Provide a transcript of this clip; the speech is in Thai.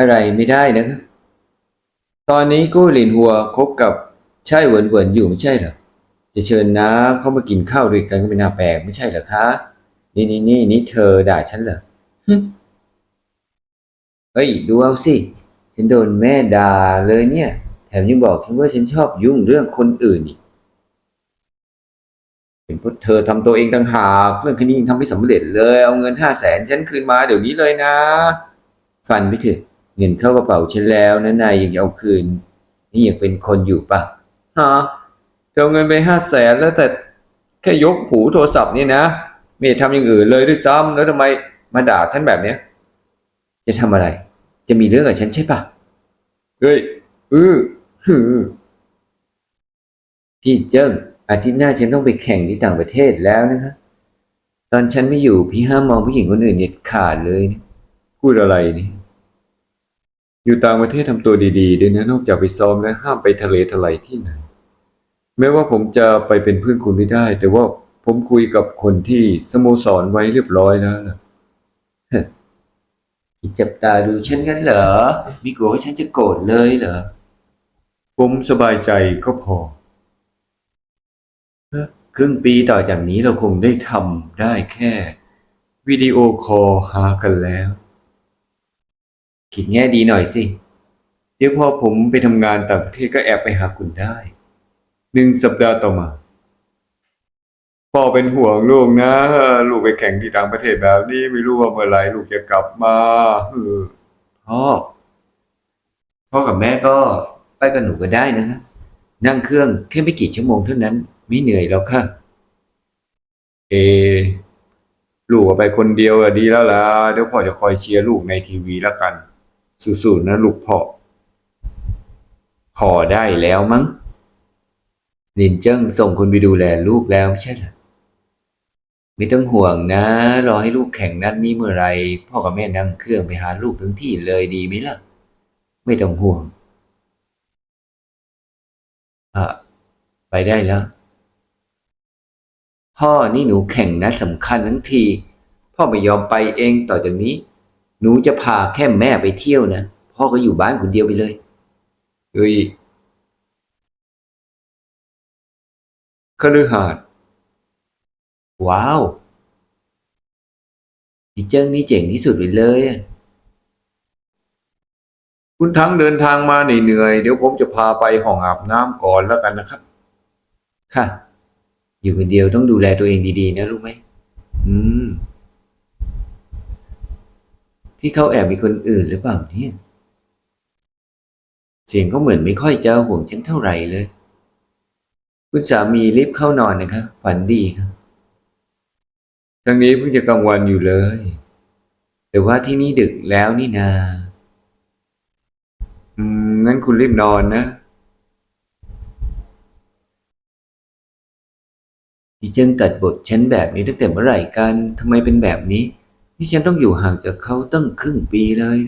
อะไรไม่ได้นะครับ ตอนนี้กู้หลินหัวคบกับใช่เหวินเหวินอยู่ไม่ใช่เหรอ จะเชิญนะเข้ามากินข้าวด้วยกันก็ไม่น่าแปลกไม่ใช่เหรอคะ นี่นี่นี่นี่เธอด่าฉันเหรอเฮ้ยดูเอาสิ ฉันโดนแม่ด่าเลยเนี่ย แถมยังบอกฉันว่าฉันชอบยุ่งเรื่องคนอื่นอีกเป็นเพราะเธอทำตัวเองต่างหากเรื่องคดียังทำไม่สำเร็จเลย เอาเงินห้าแสนฉันคืนมาเดี๋ยวนี้เลยนะ ฟันไม่ถึง เงินเข้ากระเป๋าฉันแล้วนะนายยังจะเอาคืน นี่ยังเป็นคนอยู่ปะฮะเธอเอาเงินไปห้าแสนแล้วแต่แค่ยกหูโทรศัพท์นี่นะไม่ได้ทำอย่างอื่นเลยด้วยซ้ำแล้วทำไมมาด่าฉันแบบเนี้ยจะทำอะไร จะมีเรื่องกับฉันใช่ปะเฮ้ยอือหือพี่เจิ้งอาทิตย์หน้าฉันต้องไปแข่งที่ต่างประเทศแล้วนะครับตอนฉันไม่อยู่พี่ห้ามมองผู้หญิงคนอื่นเด็ดขาดเลยนะพูดอะไรนี่ อยู่ต่างประเทศทำตัวดีๆด้วยนะนอกจากไปซ้อมแล้วห้ามไปทะเลทลายที่ไหน แม้ว่าผมจะไปเป็นเพื่อนคุณไม่ได้ แต่ว่าผมคุยกับคนที่สโมสรไว้เรียบร้อยแล้วนะเฮ้ยจับตาดูฉันกันเหรอไม่กลัวว่าฉันจะโกรธเลยเหรอ ผมสบายใจก็พอเอ้อครึ่งปีต่อจากนี้เราคงได้ทำได้แค่ วิดีโอคอลหากันแล้ว คิดแง่ดีหน่อยสิ เดี๋ยวพอผมไปทำงานต่างประเทศก็แอบไปหาคุณได้ หนึ่งสัปดาห์ต่อมาพ่อเป็นห่วงลูกนะ ลูกไปแข่งที่ต่างประเทศแบบนี้ไม่รู้ว่าเมื่อไหร่ลูกจะกลับมาพ่อพ่อกับแม่ก็ไปกับหนูก็ได้นะครับนั่งเครื่องแค่ไม่กี่ชั่วโมงเท่านั้น ไม่เหนื่อยแล้วค่ะ เอ ลูกไปคนเดียวดีแล้วล่ะเดี๋ยวพ่อจะคอยเชียร์ลูกในทีวีแล้วกัน สู้ๆนะลูกพ่อขอได้แล้วมั้งลินเจิ้งส่งคนไปดูแลลูกแล้วไม่ใช่เหรอไม่ต้องห่วงนะ รอให้ลูกแข่งนัดนี้เมื่อไรพ่อกับแม่นั่งเครื่องไปหาลูกถึงที่เลยดีไหมล่ะ ไม่ต้องห่วงอะไปได้แล้ว พ่อนี่หนูแข่งนัดสำคัญทั้งที พ่อไม่ยอมไปเองต่อจากนี้ หนูจะพาแค่แม่ไปเที่ยวนะ พ่อก็อยู่บ้านคนเดียวไปเลยเฮ้ยคฤหาสน์ว้าวพี่เจิ้งนี่เจ๋งที่สุดไปเลยอะคุณทั้งเดินทางมาเหนื่อยๆเดี๋ยวผมจะพาไปห้องอาบน้ำก่อนแล้วกันนะครับ ค่ะ อยู่คนเดียวต้องดูแลตัวเองดีๆนะรู้ไหมอืม ที่เขาแอบมีคนอื่นหรือเปล่าเนี่ย เสียงเขาเหมือนไม่ค่อยจะห่วงฉันเท่าไหร่เลย คุณสามีรีบเข้านอนนะครับฝันดีครับทั้งนี้เพิ่งจะกลางวันอยู่เลย แต่ว่าที่นี่ดึกแล้วนี่นา อืมงั้นคุณรีบนอนนะพี่เจิ้งตัดบทฉันแบบนี้ตั้งแต่เมื่อไหร่กันทำไมเป็นแบบนี้ ที่ฉันต้องอยู่ห่างจากเขาตั้งครึ่งปีเลย